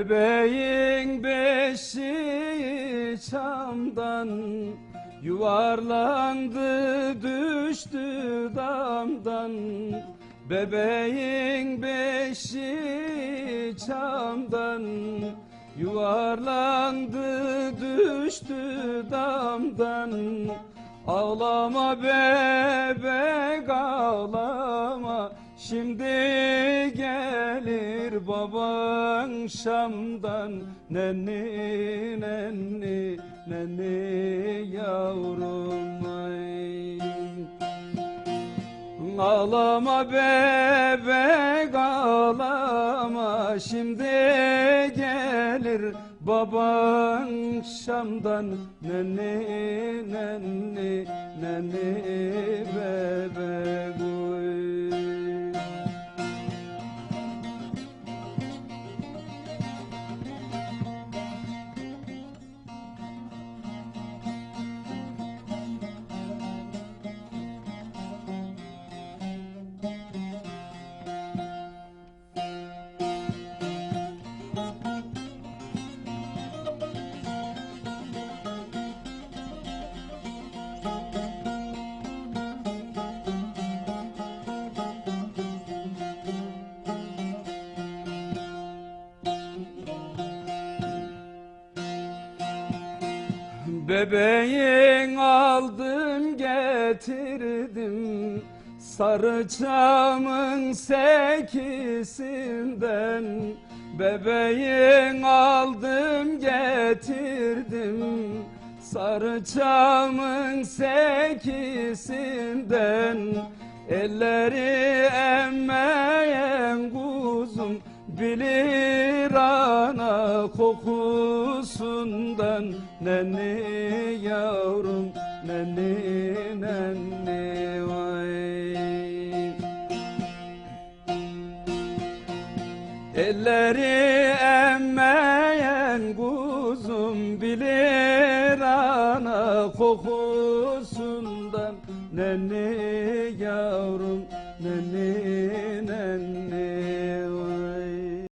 Bebeğin beşi çamdan Yuvarlandı düştü damdan. Bebeğin beşi çamdan Yuvarlandı düştü damdan. Ağlama bebek ağlama Şimdi gelir baban Şam'dan. Nenni nenni nenni yavrum ay. Ağlama bebek ağlama. Şimdi gelir baban Şam'dan. Nenni nenni nenni bebek Bebeğin aldım getirdim. Sarı çamın sekisinden. Bebeğin aldım getirdim. Sarı çamın sekisinden. Elleri emmeyen kuzum Bilir kokusundan Nenni yavrum nenni nenni vay. Elleri emmeyen kuzum bilir ana kokusundan Nenni yavrum nenni